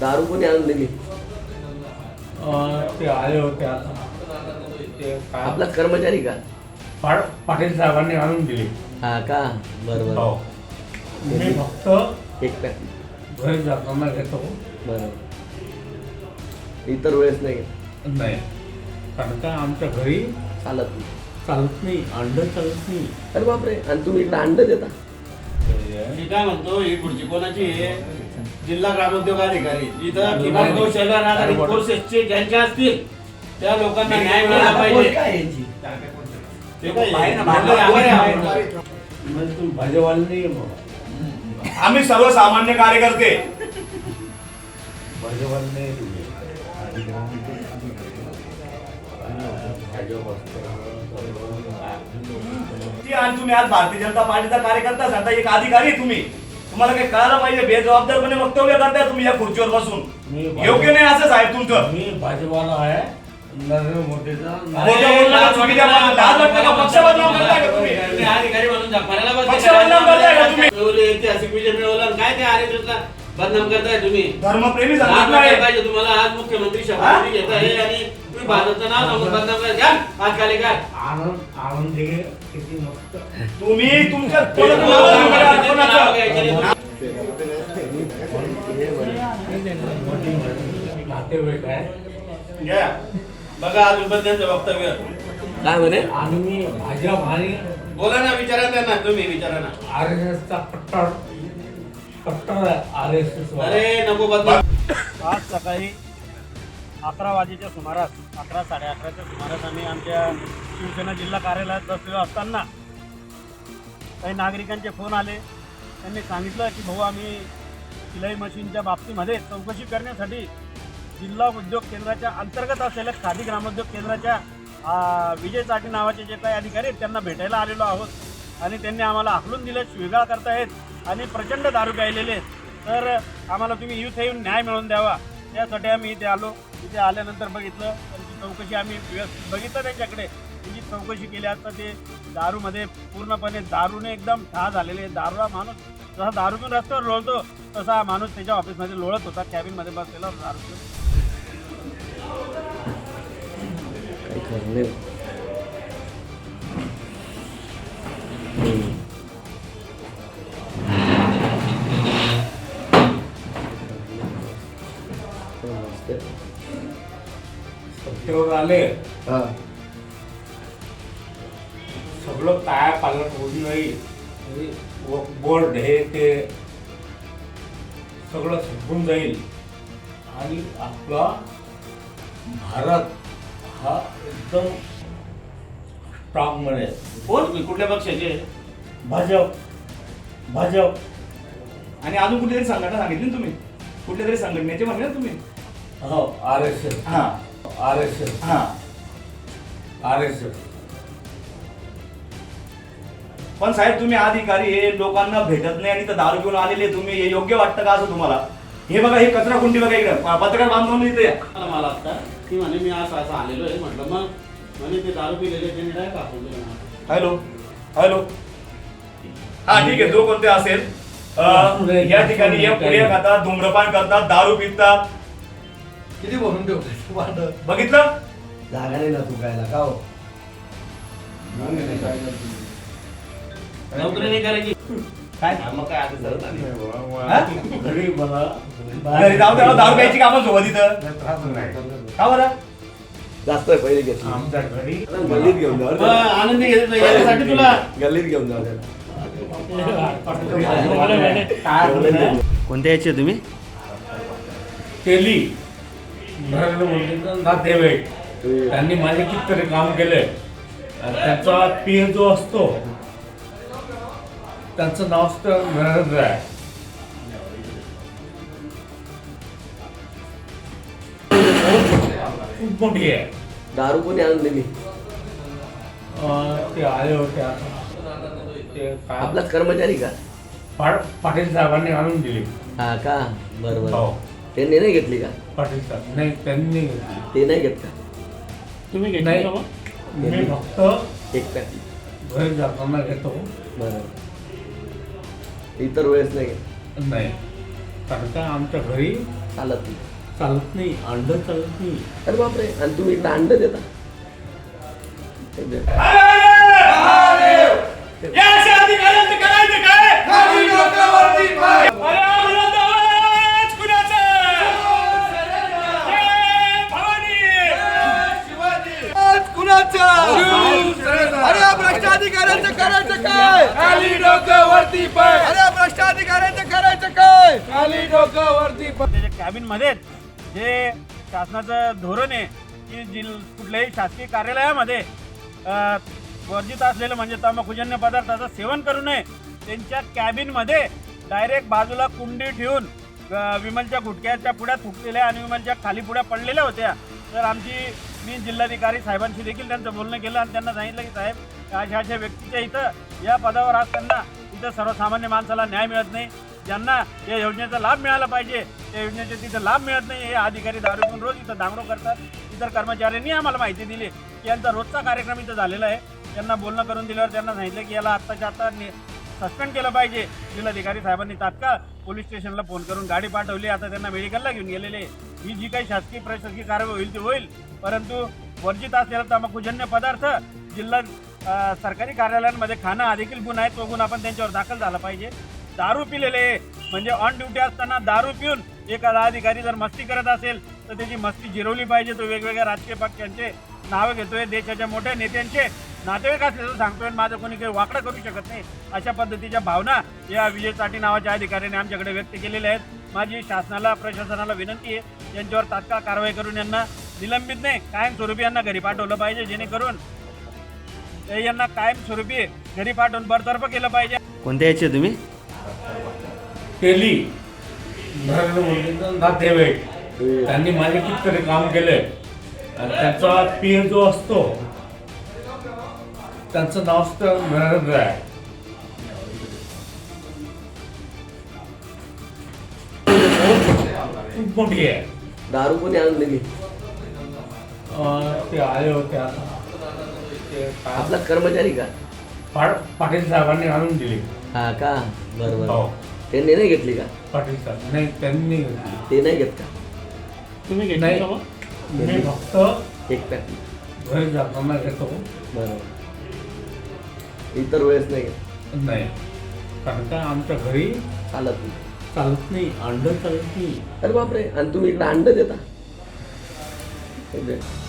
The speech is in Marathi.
दारू कोणी आणून दिली? अं, ते आले होते आता. ते काय? आपलाच कर्मचारी का? पा- पाटील साहेबांनी आणून दिली. हा का? बरोबर हो. मी फक्त एक पॅक. घरी जाताना घेतो. बरोबर इतर वेळेस नाही नाही. कारण का आमच्या घरी चालत नाही. चालत नाही अंड चालत नाही. अरे बापरे. आणि तुम्ही इकडे अंड देता? मी काय म्हणतो ही खुर्ची कोणाची आहे? जिल्हा ग्रामोद्योग अधिकारी इथं किमान कौशल्यावर आधारित कोर्सेसचे ज्यांच्या असतील त्या लोकांना न्याय मिळाला पाहिजे. ते बाबा आम्ही सर्वसामान्य कार्यकर्ते. भाजीवाले नाही तुम्ही ती आणि तुम्ही आज भारतीय जनता पार्टीचा कार्यकर्ता सांगता एक अधिकारी आहे तुम्ही. तुम्हाला काही कळायला पाहिजे बेजबाबदारपणे वक्तव्य करताय तुम्ही या खुर्चीवर बसून मी योग्य नाही असं साहेब तुमचं मी भाजीवाला आहे नरेंद्र मोदीचा खोटं बोलू नका, चुकीच्या पद्धतीने. लाज वाटतं का? पक्ष बदनाम करताय का तुम्ही? तुम्ही अधिकारी म्हणून जगमारायला बसले पक्ष का? बदनाम करताय का तुम्ही? मिळवले ऐतिहासिक विजय मिळवला आणि काय बदनाम करताय तुम्ही धर्मप्रेमी लाज संघटना वाटायला आहे पाहिजे तुम्हाला आज मुख्यमंत्री शपथ घेत आहे आणि तुम्ही भारताचं नाव सांगून बदनाम करताय घ्या, हात खाली काय आनंद आनंदी किती मस्त. तुम्ही तुमच्या कोणाचं नाव सांगू नका, कोणाचं. नातेवाईक आहे घ्या. बघा आज त्यांचं वक्तव्य. काय म्हणे? आणि मी भाजप आणि बोला ना विचारा त्यांना. तुम्ही विचारा ना. आर एस एसचा कट्टर कट्टर आर एस एस अरे नको बदनाम आज सकाळी अकरा वाजेच्या सुमारास अकरा साडे अकराच्या सुमारास आम्ही आमच्या शिवसेना जिल्हा कार्यालयात बसलेलो असताना काही नागरिकांचे फोन आले. त्यांनी सांगितलं की भाऊ आम्ही शिलाई मशीनच्या बाबतीमध्ये चौकशी करण्यासाठी जिल्हा उद्योग केंद्राच्या अंतर्गत असलेल्या खादी ग्रामोद्योग केंद्राच्या विजय चाटी नावाचे जे काही अधिकारी आहेत त्यांना भेटायला आलेलो आहोत. आणि त्यांनी आम्हाला हाकलून दिलं शिवेगाळ करतायत आणि प्रचंड दारू प्यायलेले आहेत. तर आम्हाला तुम्ही इथं येऊन न्याय मिळवून द्यावा. त्यासाठी आम्ही इथे आलो. इथे आल्यानंतर बघितलं. त्यांची चौकशी आम्ही व्यवस्थित बघितलं त्यांच्याकडे. त्यांची चौकशी केली असता ते दारूमध्ये पूर्णपणे दारूने एकदम ठार झालेले दारूला माणूस जसा दारू रस्त्यावर लोळतो तसा हा माणूस त्याच्या ऑफिसमध्ये लोळत होता. कॅबिनमध्ये बसलेला होता सत्तेवर आले. हा. सगळं काय नाही म्हणजे व- बोर्ड हे ते सगळं संपून जाईल. आणि आपला भारत हा एकदम स्ट्रॉंग बनेल कोण? तुम्ही कुठल्या पक्षाचे? भाजप. भाजप. आणि अजून कुठली तरी संघटना सांगितली ना तुम्ही? कुठल्या तरी संघटनेचे म्हणले ना तुम्ही? हो आर एस एस हा. आर एस एस हा. आर एस एस पण साहेब तुम्ही अधिकारी हे लोकांना भेटत नाही आणि तर दारू घेऊन आलेले तुम्ही हे योग्य वाटतं का असं तुम्हाला? हे बघा हे कचरा कुंडी बघा इकडे. पत्रकार बांधून इथे या. मला मला आता. ती म्हणे मी असं असं आलेलो आहे. म्हटलं मग? म्हणे ते दारू पिलेले त्यांनी काय कापून दिलं मला. हॅलो. हॅलो. हा ठीक आहे. जो कोणते असेल अं, या ठिकाणी या पुढे खातात धूम्रपान करतात दारू पितात किती भरून ठेवतो बघितलं? जागा नाही ना तू काय का हो? नोकरी नाही करायची. काय? मग काय आता झालं ना. हा? घरी मला घरी जाऊ द्या दारू प्यायची कामं सोबत इथं का बरं? जास्त आहे पहिले घेतली. आमच्या घरी गल्लीत घेऊन जाऊ मग आनंदी याच्यासाठी तुला. गल्लीत घेऊन जाऊ त्याला. काय? कोणत्या याचे तुम्ही? केली. नरेंद्र मोदींचा नातेवाईक त्यांनी माझे कितीतरी काम केले. त्याचा पी जो असतो त्यांचं नाव असतं नरेंद्र आहे. खूप मोठी आहे. दारू कोणी आणून दिली? ते आले होते आता. ते काय? आपलाच कर्मचारी का? पाटील साहेबांनी आणून दिली. हा का? बरोबर हो. त्यांनी नाही घेतली का? पाटील साहेब नाही त्यांनी नाही घेतली. ते नाही घेत का? तुम्ही घेतली नाही. का मग? मी फक्त एक घरी जाताना घेतो. बरोबर इतर वेळेस नाही घेत. नाही. कारण का आमच्या घरी चालत नाही. चालत नाही अंड चालत नाही. अरे बापरे. आणि तुम्ही इकडे अंड देता? हे दे. या अशा अधिकाऱ्यांचं करायचं काय? अरे भ्रष्टाधिकाऱ्यांचं करायचं काय? खाली डोकं वरती पाय अरे भ्रष्टाधिकाऱ्यांचं करायचं काय? खाली डोकं वरती पाय त्याच्या कॅबिनमध्येच जे शासनाचं धोरण आहे की जिल कुठल्याही शासकीय कार्यालयामध्ये वर्जित असलेलं म्हणजे तंबाखूजन्य पदार्थाचं सेवन करू नये त्यांच्या कॅबिनमध्ये डायरेक्ट बाजूला कुंडी ठेवून विमलच्या गुटक्याच्या पुढ्या थुकलेल्या आणि विमलच्या खाली पुढ्या पडलेल्या होत्या. तर आमची मी जिल्हाधिकारी साहेबांशी देखील त्यांचं बोलणं केलं आणि त्यांना सांगितलं की साहेब अशा अशा व्यक्तीच्या इथं या पदावर असताना इथं सर्वसामान्य माणसाला न्याय मिळत नाही. ज्यांना या योजनेचा लाभ मिळाला पाहिजे त्या योजनेचे तिथं लाभ मिळत नाही. हे अधिकारी दारूतून रोज इथं दांगडो करतात. इतर कर्मचाऱ्यांनी आम्हाला माहिती दिली. की यांचा रोजचा कार्यक्रम इथं झालेला आहे. त्यांना बोलणं करून दिल्यावर त्यांना सांगितलं की याला आत्ताच्या आत्ता सस्पेंड केलं पाहिजे. जिल्हाधिकारी साहेबांनी तात्काळ पोलीस स्टेशनला फोन करून गाडी पाठवली. आता त्यांना मेडिकलला घेऊन गेलेले. ही जी काही शासकीय प्रशासकीय कारवाई होईल ती होईल. परंतु वर्जित असलेला तंबाखूजन्य पदार्थ जिल्हा सरकारी कार्यालयांमध्ये खाणं हा देखील गुन्हा आहे. तो गुन्हा आपण त्यांच्यावर दाखल झाला पाहिजे. दारू पिलेले म्हणजे ऑन ड्युटी असताना दारू पिऊन एखादा अधिकारी जर मस्ती करत असेल तर त्याची मस्ती जिरवली पाहिजे. तो वेगवेगळ्या राजकीय पक्षांचे नावं घेतोय. देशाच्या मोठ्या नेत्यांचे नातेवाईक असल्याचं सांगतोय आणि माझं कोणी काही वाकडं करू शकत नाही. अशा पद्धतीच्या भावना या विजय चाटी नावाच्या अधिकाऱ्याने आमच्याकडे व्यक्त केलेल्या आहेत. माझी शासनाला प्रशासनाला विनंती आहे. यांच्यावर तात्काळ कारवाई करून यांना निलंबित नाही कायमस्वरूपी यांना घरी पाठवलं पाहिजे जेणेकरून ते यांना कायमस्वरूपी घरी पाठवून बरतर्फ केलं पाहिजे. कोणत्या याचे तुम्ही? केली नरेंद्र मोदींचं नातेवाईक. त्यांनी माझे कितीतरी काम केलंय. आणि त्यांचा पी जो असतो. त्यांचं नाव असतं नरेंद्र आहे. खूप मोठी आहे. दारू कोणी आणून दिली अं, ते आले होते आता. ते काय- आपला कर्मचारी का? पा- पाटील साहेबांनी आणून दिली. हा का? बरोबर हो. त्यांनी नाही घेतली का? पाटील साहेब नाही त्यांनी घेतली. ते नाही घेत का? तुम्ही नाही. मी फक्त एक पॅक घरी जाताना घेतो. बरोबर इतर वेळेस नाही. नाही. कारण का आमच्या घरी चालत नाही. चालत नाही अंड चालत नाही. अरे बापरे आणि तुम्ही इकडे अंड देता. हे.